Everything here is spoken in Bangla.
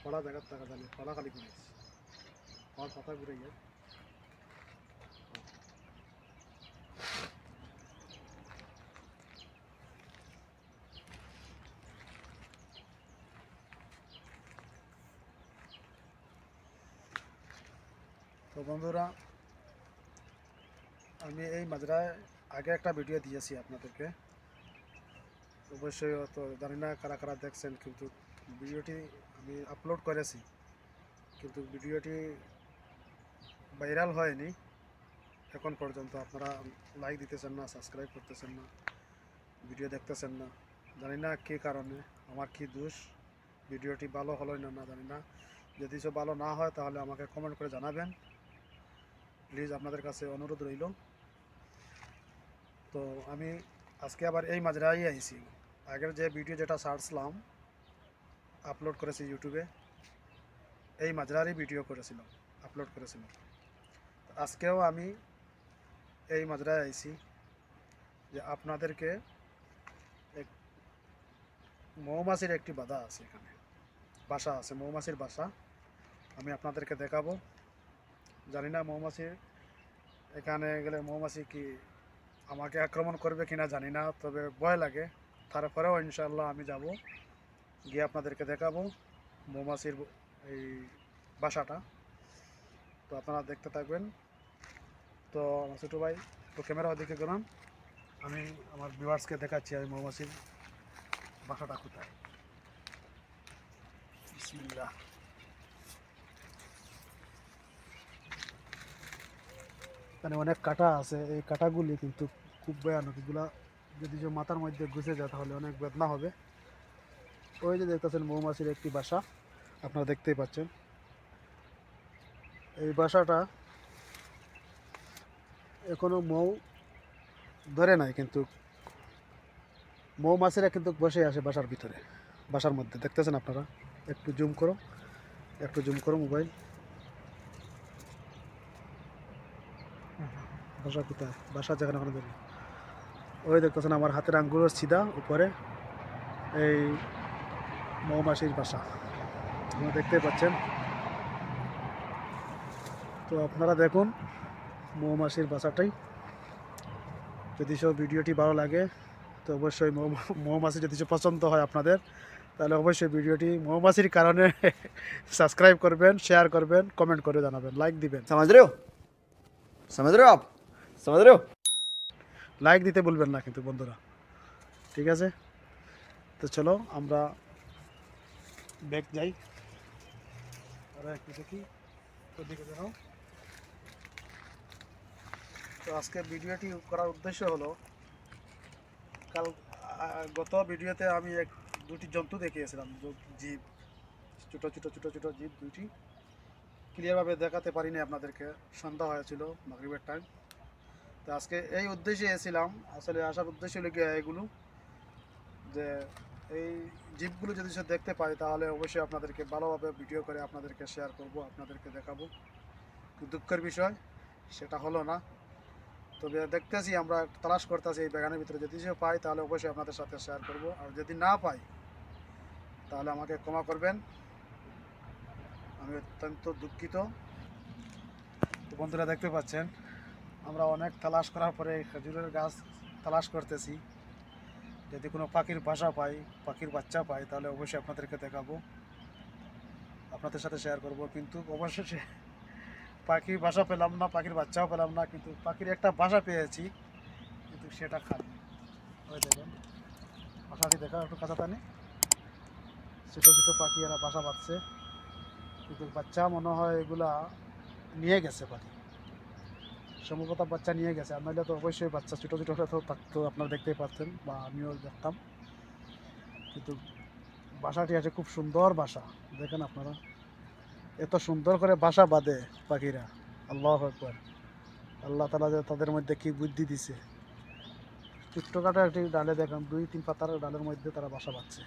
ফলা জায়গার টাকা জানি ফলা খালি করে আমার কথা ঘুরে গিয়ে তো বন্ধুরা, আমি এই মাজরায় আগে একটা ভিডিও দিয়েছি আপনাদেরকে। অবশ্যই তো জানি না কারা কারা দেখছেন, কিন্তু ভিডিওটি আমি আপলোড করেছি। কিন্তু ভিডিওটি ভাইরাল হয়নি। এখন পর্যন্ত আপনারা লাইক দিতেছেন না সাবস্ক্রাইব করতেছেন না, ভিডিও দেখতেছেন না। জানি না কী কারণে, আমার কি দোষ, ভিডিওটি ভালো হলো না না জানি না। যদি সব ভালো না হয়, তাহলে আমাকে কমেন্ট করে জানাবেন। প্লিজ আপনাদের কাছে অনুরোধ রইল। তো আমি আজকে আবার এই মাজরাই আইছি। আগের যে ভিডিও যেটা ছাড়ছিলাম আপলোড করেছি ইউটিউবে এই মাজরারই ভিডিও করেছিলাম আপলোড করেছিলাম আজকেও আমি এই মাজরায় আইছি যে আপনাদেরকে এক মৌমাছির একটি বাধা আছে এখানে, বাসা আছে, মৌমাছির বাসা। আমি আপনাদেরকে দেখাবো। জানি না মৌমাছির এখানে গেলে মৌমাছি কি আমাকে আক্রমণ করবে কিনা জানি না, তবে ভয় লাগে। তারপরেও ইনশাল্লাহ আমি যাব। গিয়ে আপনাদেরকে দেখাবো মৌমাছির এই বাসাটা। তো আপনারা দেখতে থাকবেন। তো আমার ছোটো ভাই তো ক্যামেরা ওদিকে গেলাম আমি আমার ভিউয়ার্সকে দেখাচ্ছি আমি মৌমাছির বাসাটা কোথায়। এখানে অনেক কাটা আছে। এই কাটাগুলি কিন্তু খুব ভয়ানক। এগুলা যদি যে মাথার মধ্যে ঘুষে যায় তাহলে অনেক বেদনা হবে। ওই যে দেখতেছেন মৌমাছির একটি বাসা, আপনারা দেখতেই পাচ্ছেন। এই বাসাটা এখনও মৌ ধরে নাই, কিন্তু মৌমাছিরা কিন্তু বসে আসে বাসার ভিতরে, বাসার মধ্যে। দেখতেছেন আপনারা? একটু জুম করো, একটু জুম করো মোবাইল। বাসা কোথায়? বাসা যেখানে ওখানে ধরি ওই দেখতেছেন আমার হাতের আঙ্গুলের সিধা উপরে, এই মৌমাসির বাসা। আপনারা দেখতে পাচ্ছেন। তো আপনারা দেখুন মৌমাসির বাসাটাই। যদি সব ভিডিওটি ভালো লাগে, তো অবশ্যই মৌমাছি যদি পছন্দ হয় আপনাদের, তাহলে অবশ্যই ভিডিওটি মৌমাছির কারণে সাবস্ক্রাইব করবেন, শেয়ার করবেন, কমেন্ট করে জানাবেন, লাইক দিবেন। সমাজ রেও সমাজ রেও আপ। সমাজ রেও লাইক দিতে বলবেন না কিন্তু বন্ধুরা। ঠিক আছে? তো চলো, আমরা ব্যাগ যাই। দেখি। ওদিকে দেখো তো আজকে ভিডিওটি করার উদ্দেশ্য হলো, কাল গত ভিডিওতে আমি এক, দুটি জন্তু দেখিয়েছিলাম। জীব। ছোটো ছোটো ছোটো ছোটো জীব দুইটি। ক্লিয়ারভাবে দেখাতে পারিনি আপনাদেরকে। সন্ধ্যা হয়েছিল, মাগরিবের টাইম তো আজকে এই উদ্দেশ্যে এসেছিলাম। আসলে আসার উদ্দেশ্য হলো গিয়ে এগুলো। যে এই জীবগুলো যদি সে দেখতে পাই তাহলে অবশ্যই আপনাদেরকে ভালোভাবে ভিডিও করে আপনাদেরকে শেয়ার করব, আপনাদেরকে দেখাবো। দুঃখের বিষয়, সেটা হলো না। তবে দেখতেছি আমরা তালাশ করতেছি এই বাগানের ভিতরে। যদি সে পাই তাহলে অবশ্যই আপনাদের সাথে শেয়ার করব। আর যদি না পাই তাহলে আমাকে ক্ষমা করবেন। আমি অত্যন্ত দুঃখিত। বন্ধুরা দেখতে পাচ্ছেন আমরা অনেক তালাশ করার পরে খেজুরের গাছ তালাশ করতেছি। যদি কোনো পাখির বাসা পাই, পাখির বাচ্চা পাই, তাহলে অবশ্যই আপনাদেরকে দেখাবো। আপনাদের সাথে শেয়ার করব। কিন্তু অবশেষে পাখির বাসা পেলাম না, পাখির বাচ্চাও পেলাম না, কিন্তু পাখির একটা বাসা পেয়েছি, কিন্তু সেটা খালি। ওই দেখুন বাসাটি দেখা একটু কাঁচা টানে ছোটো ছোটো পাখি এরা বাসা বাঁধছে কিন্তু বাচ্চা মনে হয় এগুলা নিয়ে গেছে পাখি। সম্ভবত বাচ্চা নিয়ে গেছে। আর নাহলে তো অবশ্যই বাচ্চা, ছোটো ছোটো তো থাকতো, আপনারা দেখতেই পারতেন বা আমিও দেখতাম। কিন্তু বাসাটি আছে খুব সুন্দর বাসা, দেখেন আপনারা। এত সুন্দর করে বাসা বাঁধে পাখিরা, আল্লাহ একবার আল্লাহ তালা যে তাদের মধ্যে কি বুদ্ধি দিছে। ছোট্টখাটো একটি ডালে দেখেন, দুই, তিন পাতার ডালের মধ্যে তারা বাসা বাঁধছে।